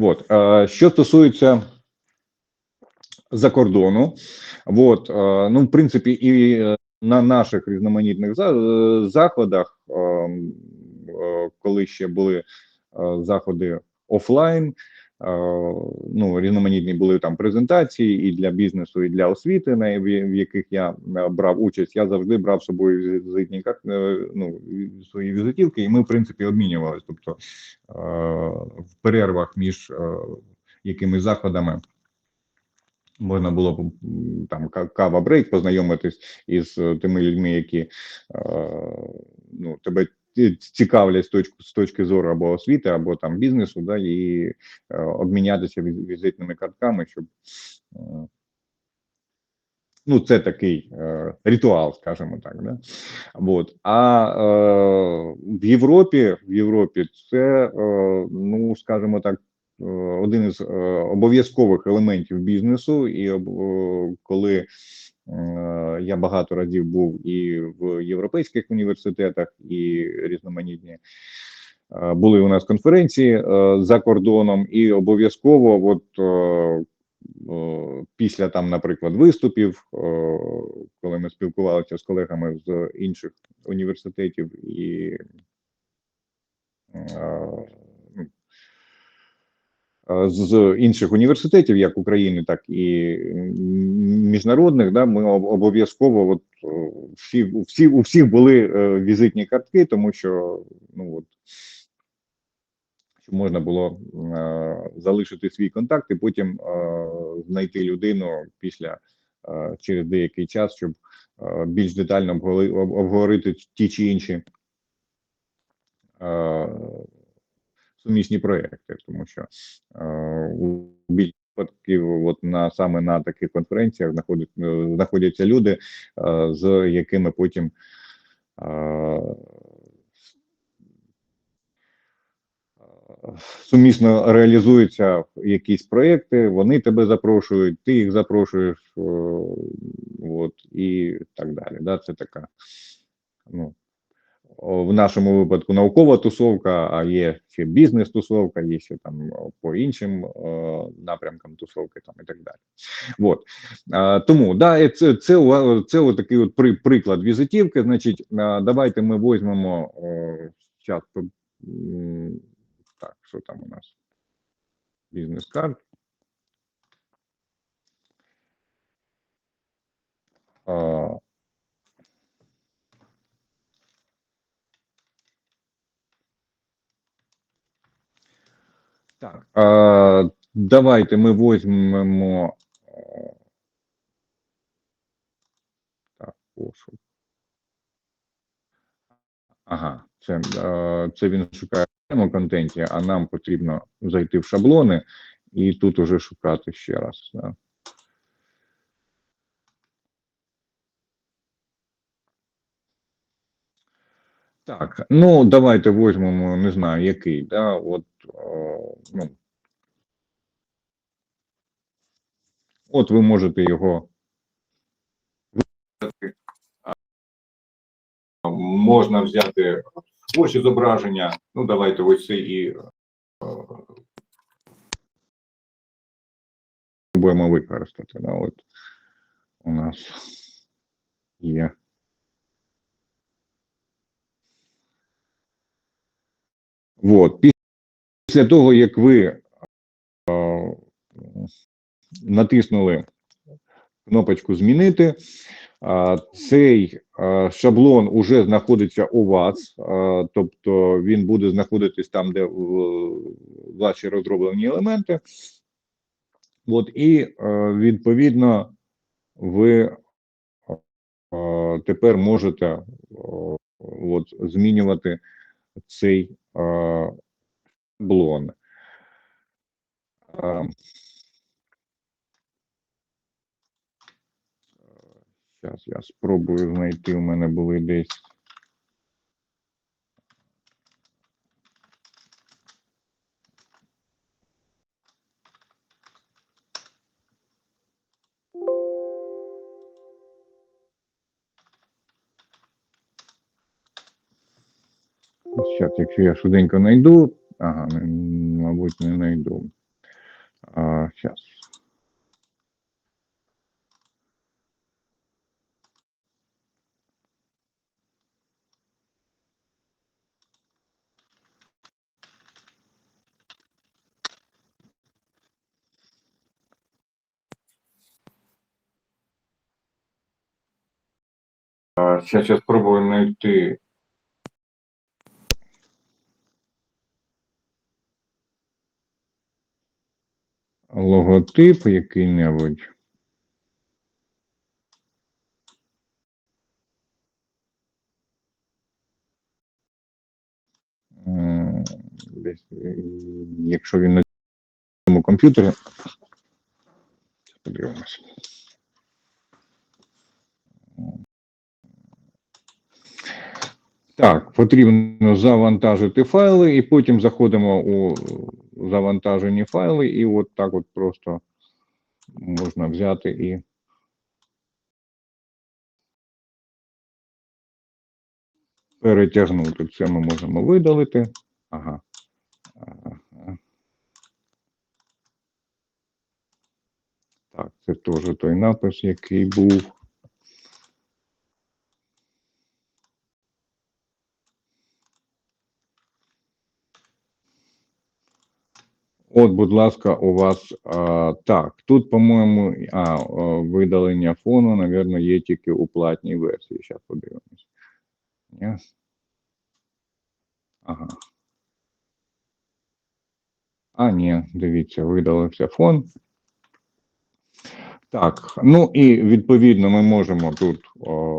От. Що стосується за кордону, от, ну, в принципі, і е, на наших різноманітних е, заходах, е, коли ще були заходи офлайн, ну, різноманітні були там презентації і для бізнесу, і для освіти, на в яких я е, брав участь. Я завжди брав з собою візитні е, ну, свої візитівки, і ми, в принципі, обмінювалися. Тобто е, в перервах між якимись заходами. Можна було там кава брейк познайомитись із тими людьми, які ну, тебе цікавлять з точки, з точки зору або освіти, або там бізнесу, да, і е, обмінятися візитними картками, щоб е, ну, це такий е, ритуал, скажімо так. Да? Вот. А е, в Європі, в Європі це, е, ну, скажімо так, е, один із е, обов'язкових елементів бізнесу, і е, коли я багато разів був і в європейських університетах, і різноманітні е, були у нас конференції е, за кордоном, і обов'язково, от після там, наприклад, виступів, коли ми спілкувалися з колегами з інших університетів і з інших університетів, як України, так і міжнародних, да, ми обов'язково от е, всі, всі, у всіх були е, візитні картки, тому що ну от можна було е, залишити свій контакт і потім е, знайти людину після е, через деякий час, щоб е, більш детально обговори- обговорити ті чи інші сумісні проекти, тому що е, у більшості випадків, от на саме на таких конференціях е, знаходяться люди, е, з якими потім сумісно реалізуються якісь проекти, вони тебе запрошують, ти їх запрошуєш, от і так далі. Да, це така, ну, в нашому випадку наукова тусовка, а є ще бізнес-тусовка, є ще там по іншим напрямкам тусовки там і так далі. От. Е, тому да, це, це, це от такий от при, приклад візитівки. Значить, давайте ми візьмемо м, так, що там у нас? Бізнес-карт. Давайте ми візьмемо. е, Так, пошук. Ага, це, це він шукає в контенті, а нам потрібно зайти в шаблони і тут уже шукати ще раз. Так, ну давайте візьмемо, не знаю, який, да, от, ну, от ви можете його. Можна взяти ось зображення, ну давайте ось це і е, будемо використати. Да, от у нас є. Вот. Після того, як ви натиснули кнопочку Змінити, цей шаблон уже знаходиться у вас, тобто він буде знаходитись там, де ваші розроблені елементи. От, і відповідно ви тепер можете от, змінювати цей шаблон. Зараз я спробую знайти. У мене були десь. Зараз, якщо я швиденько знайду, ага, мабуть, не знайду. А, сейчас. Я спробую знайти логотип який-небудь. Десь, е, якщо він на цьому комп'ютері. Подивимось. Так, потрібно завантажити файли, і потім заходимо у завантажені файли, і от так от просто можна взяти і перетягнути. Це ми можемо видалити. Ага. Так, це теж той напис, який був. От, будь ласка, у вас а, так. Тут, по-моєму, а, видалення фону, напевно, є тільки у платній версії. Зараз подивимось. Ні? Ага. А, ні, дивіться, видалився фон. Так, ну і відповідно ми можемо тут. О,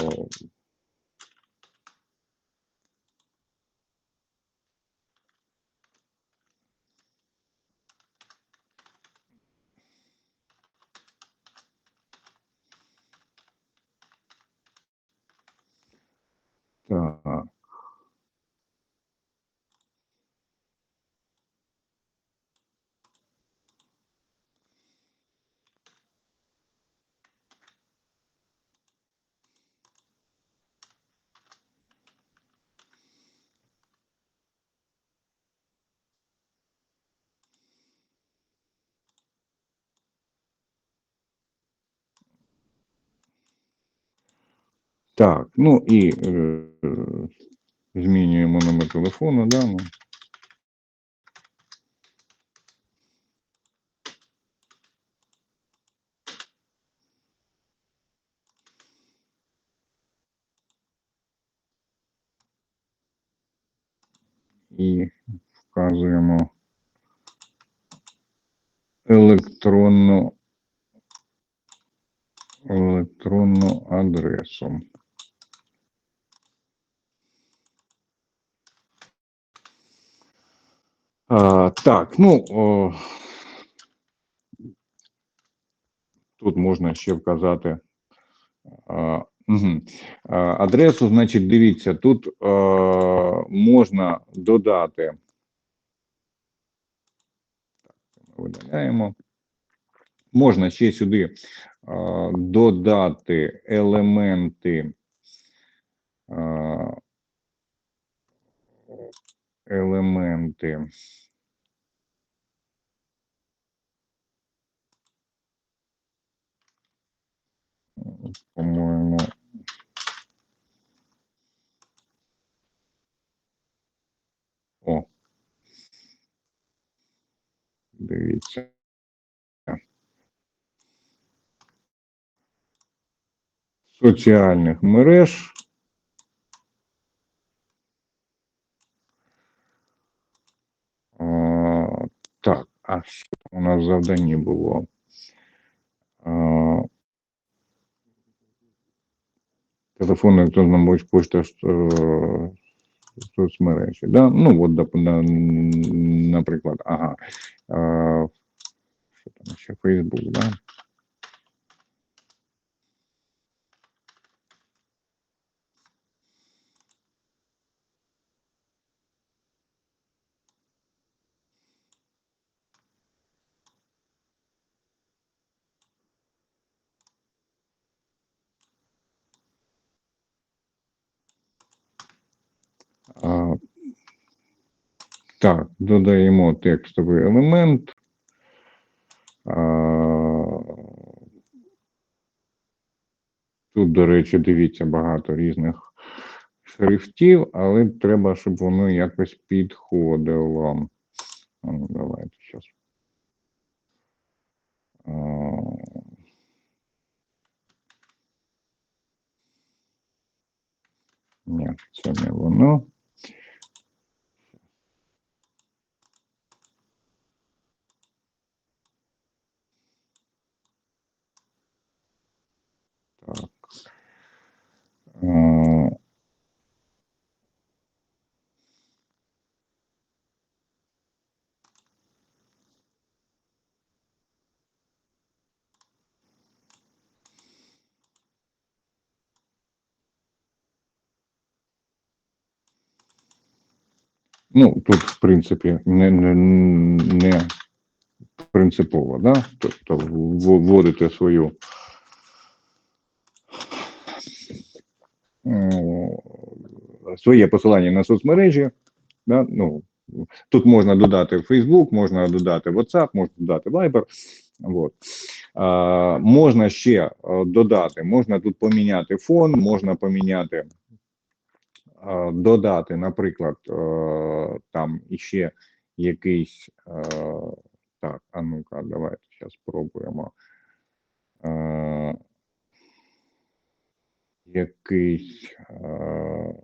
так. Так, ну і е, змінюємо номер телефону, да, ну. І вказуємо електронну електронну адресу. А, так, ну о, тут можна ще вказати адресу. Значить, дивіться, тут можна додати. Так, видаляємо. Можна ще сюди додати елементи. Елементи. По-моєму. О. Дивіться. Соціальних мереж. А, так, а що у нас в завданні було? А, телефон електронна почта е, соцмережі. Да? Ну, от, наприклад, ага. А, що там ще Facebook, да? Так, додаємо текстовий елемент. Тут, до речі, дивіться багато різних шрифтів, але треба, щоб воно якось підходило. Ну, давайте зараз. Ні, це не воно. Ну, тут, в принципі, не, не, не принципово, да? Тобто в- вводите свою своє посилання на соцмережі. Да? Ну, тут можна додати Facebook, можна додати WhatsApp, можна додати Viber. От. А, можна ще е, додати, можна тут поміняти фон, можна поміняти додати, наприклад, е, там іще якийсь. е, Так, а ну-ка, давайте зараз спробуємо. Е, Якийсь, е,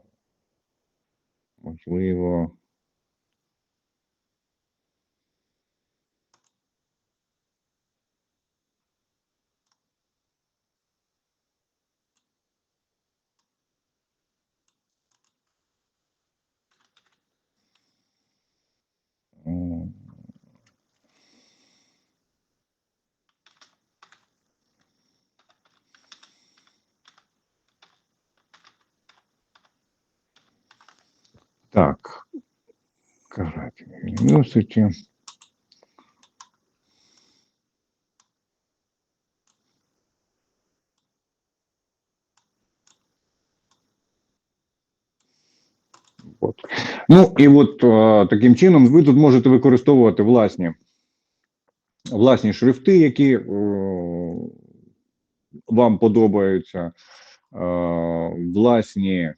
можливо. м, Так. University. От. Ну і от таким чином ви тут можете використовувати власні, власні шрифти, які е, вам подобаються, власні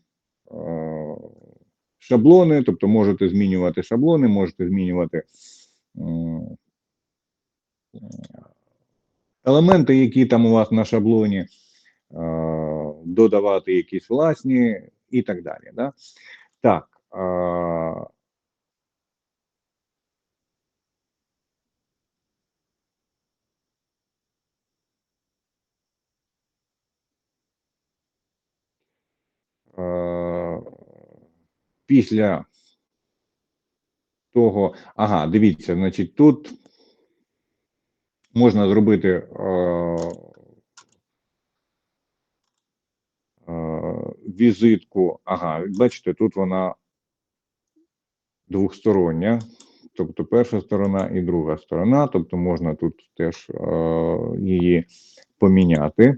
шаблони, тобто можете змінювати шаблони, можете змінювати е, елементи, які там у вас на шаблоні, е, додавати якісь власні і так далі. Да? Так. Після того, ага, дивіться, значить, тут можна зробити е, е, візитку. Ага, бачите, тут вона двохстороння, тобто перша сторона і друга сторона, тобто можна тут теж е, її поміняти.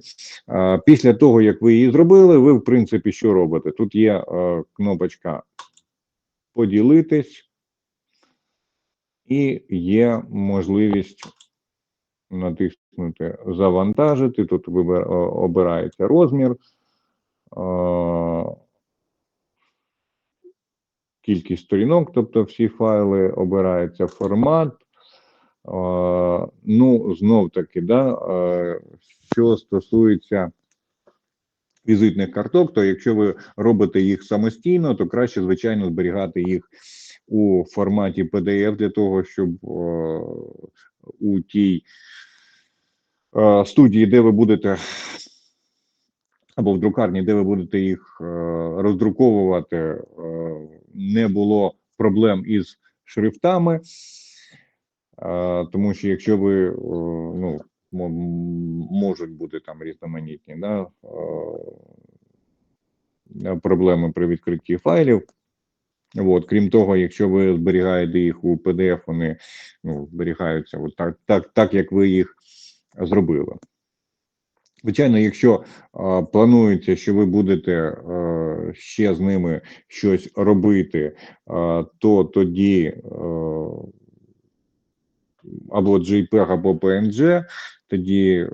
Е, після того, як ви її зробили, ви, в принципі, що робите? Тут є е, кнопочка поділитись, і є можливість натиснути завантажити. Тут обирається розмір, кількість сторінок, тобто всі файли, обирається формат. Ну, знов таки, да, е, що стосується візитних карток, то якщо ви робите їх самостійно, то краще, звичайно, зберігати їх у форматі PDF для того, щоб е, у тій е, студії, де ви будете, або в друкарні, де ви будете їх е, роздруковувати, е, не було проблем із шрифтами. Е, тому що якщо ви е, ну, можуть бути там різноманітні да, е, проблеми при відкритті файлів. От, крім того, якщо ви зберігаєте їх у PDF, вони ну, зберігаються от так, так, так, як ви їх зробили. Звичайно, якщо е, планується, що ви будете е, ще з ними щось робити, е, то тоді е, або JPEG, або PNG, тоді е,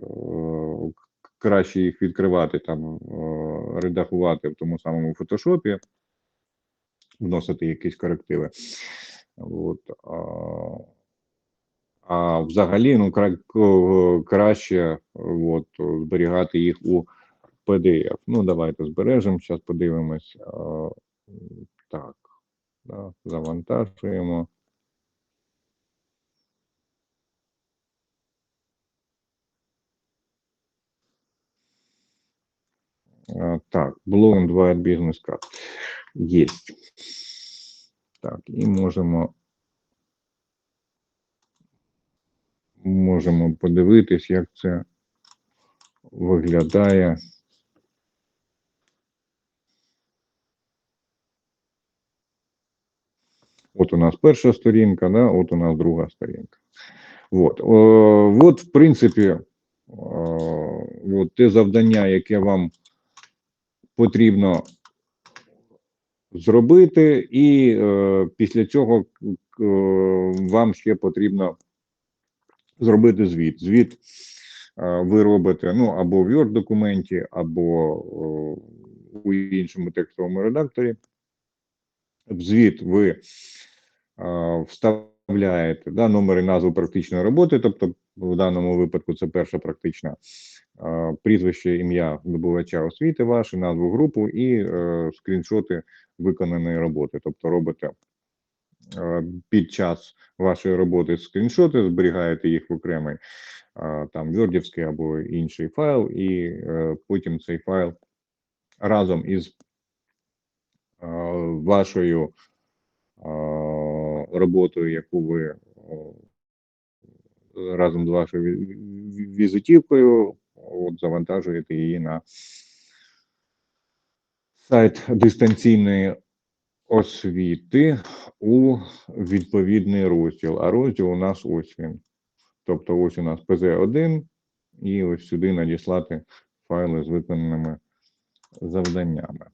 краще їх відкривати там, е, редагувати в тому самому фотошопі, вносити якісь корективи. От, а, взагалі, ну, кра- краще от, зберігати їх у PDF. Ну, давайте збережемо, зараз подивимось. Так, да, завантажуємо. Так, Blown 2 Business Card. Есть. Так, і можемо можемо подивитись, як це виглядає. От у нас перша сторінка, да, от у нас друга сторінка. От, О, от в принципі, о, от те завдання, яке вам потрібно зробити, і е, після цього е, вам ще потрібно зробити звіт. Звіт е, ви робите ну, або в Word документі, або е, у іншому текстовому редакторі. В звіт ви е, вставляєте да, номер і назву практичної роботи, тобто в даному випадку це перша практична прізвище, ім'я здобувача освіти, ваше, назву групу і е, скріншоти виконаної роботи. Тобто робите під час вашої роботи скріншоти, зберігаєте їх в окремий там Wordівський або інший файл, і е, потім цей файл разом із вашою роботою, яку ви разом з вашою ві- ві- візитівкою, от завантажуєте її на сайт дистанційної освіти у відповідний розділ. А розділ у нас ось він. Тобто, ось у нас ПЗ-1, і ось сюди надіслати файли з виконаними завданнями.